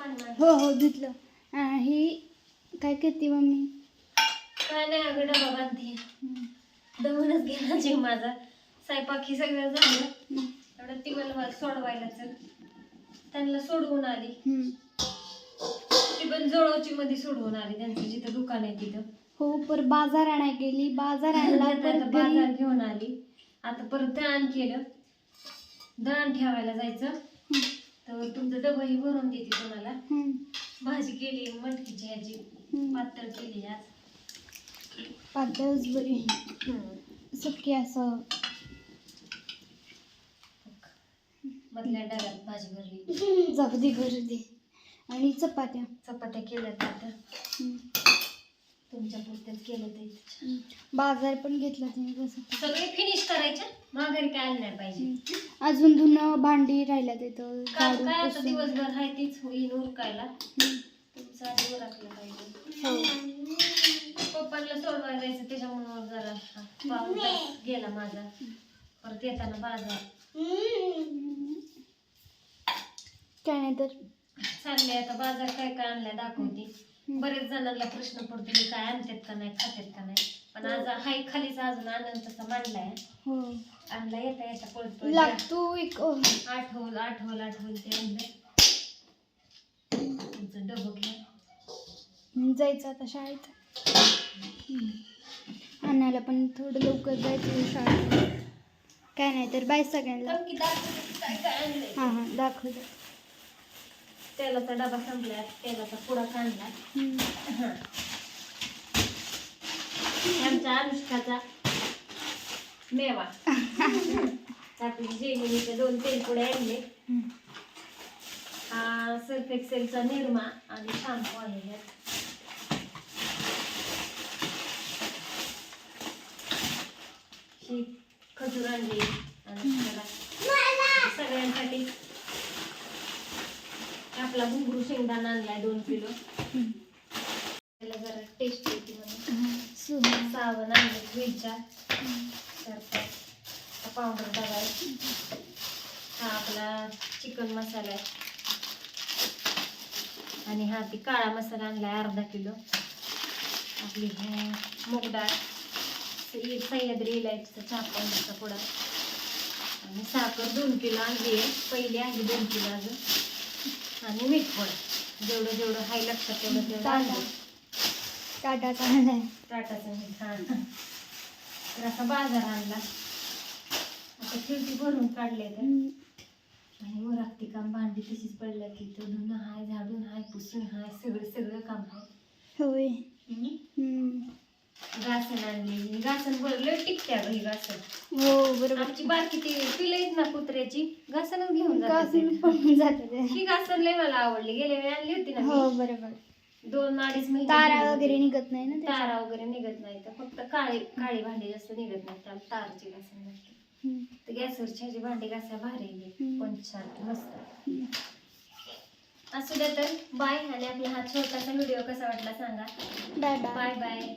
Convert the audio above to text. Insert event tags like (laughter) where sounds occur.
हो हो धुतलं. ही काय करते मम्मी? काय नाही अगं डबा बांधते. दमूनच गेला जीव माझा. स्वयंपाक हे सगळं झालं. एवढं ती मला सोडवायला चल. त्यांना सोडवून आली. ती पण जवळची मध्ये सोडवून आली. त्यांचं जिथं दुकान आहे तिथं. हो पर बाजार आणाय गेली बाजार आणला (laughs) बाजार घेऊन आली. आता परत दळण केलं. दळण ठेवायला जायचं. तर तुमचं डबही भरून देते तुम्हाला. भाजी केली मटकीची ह्याची. पातळ केली आज. पातळच बरी. सुकी असं. मधल्या डब्यात भाजी भरली. जगदी गर्दी आणि चपात्या. चपात्या केल्या हम्म. तुमच्या पुरत्याच केलं ते. बाजार पण घेतला तिने कसं सगळे फिनिश करायचे माघारी काय नाही पाहिजे. अजून धुणं भांडी राहिल्या तिथं काम काय आता. दिवसभर आहे तीच होईल उरकायला. तुमचं आधी उरकलं पाहिजे. हो. पप्पांना सोडवायला जायचं त्याच्यामुळं जरा पाऊण तास गेला माझा. परत येताना बाजार. काय नाही तर. चालले आता बाजार काय काय आणलाय दाखवते. बरेच जणांना प्रश्न पडतो की काय आणतात का नाही खातात का नाही? पण आज हाय खालीच अजून आनंद तसा मांडलाय हो. आणला येता येता पळत लागतो एक आठवल आठवल आठवल ते आणलं तुमचं डबं घ्या. जायचं आता शाळेत. आणायला पण थोडं लवकर जायचं शाळेत. काय नाही तर बाय सगळ्यांना. हां हां दाखवलं तेलाचा डबा संपला तेलाचा पुडा काढला. आमच्या अनुष्काचा मेवा आपली जेमिनीचे दोन तेलपुडे आणले. हा सर्फ एक्सेलचा निरमा आणि शॅम्पू आलेले ही खजूर आणली आणि सगळ्यांसाठी आपला घुंगरू शेंगदाणा आणलाय दोन किलो. त्याला जरा टेस्ट येते म्हणून. हां, सुहाना. सावण आणले तर पावडर बघाय हा आपला चिकन मसाला आहे. आणि हा ती काळा मसाला आणलाय अर्धा किलो. आपली हे मूग डाळ. सह्याद्री इलायचीचा चहा पावडरचा पुडा आणि साखर दोन किलो आणली आहे. पहिली आहे दोन किलो अजून. आणि मीठ पण. जेवढं जेवढं हाय लक्षात तेवढं तेवढं टाटा. टाटाचा टाटाचं मीठ हा. तर असा बाजार आणला. आता खिडकी भरून काढले तर. आणि वरागती काम भांडी तशीच पडलं की तो धुणं हाय झाडून हाय पुसून हाय सगळं सगळं काम होय. हम्म. घासन आणली. घासन बरं लय टिकते अगं ही घासन. हो बरोबर. आमची बारकी ती पिलं आहेत ना कुत्र्याची. घासनच घेऊन घासून जाते पण जाते ही घासन लय मला आवडली. गेल्या वेळी आणली होती ना हो मी. बरोबर. दोन अडीच महिने तारा. वगैरे निघत नाही ना. तारा वगैरे निघत नाही. तर फक्त काळी काळी भांडी जास्त निघत नाही. त्याला ताराची घासन लागते हम्म. तर गॅसवरची ह्याची भांडी घासायला भारी आहे हम्म. पण छान मस्त. असू द्या तर. बाय. आणि आपला हा छोटासा व्हिडिओ कसा वाटला सांगा. Bye bye. Bye bye.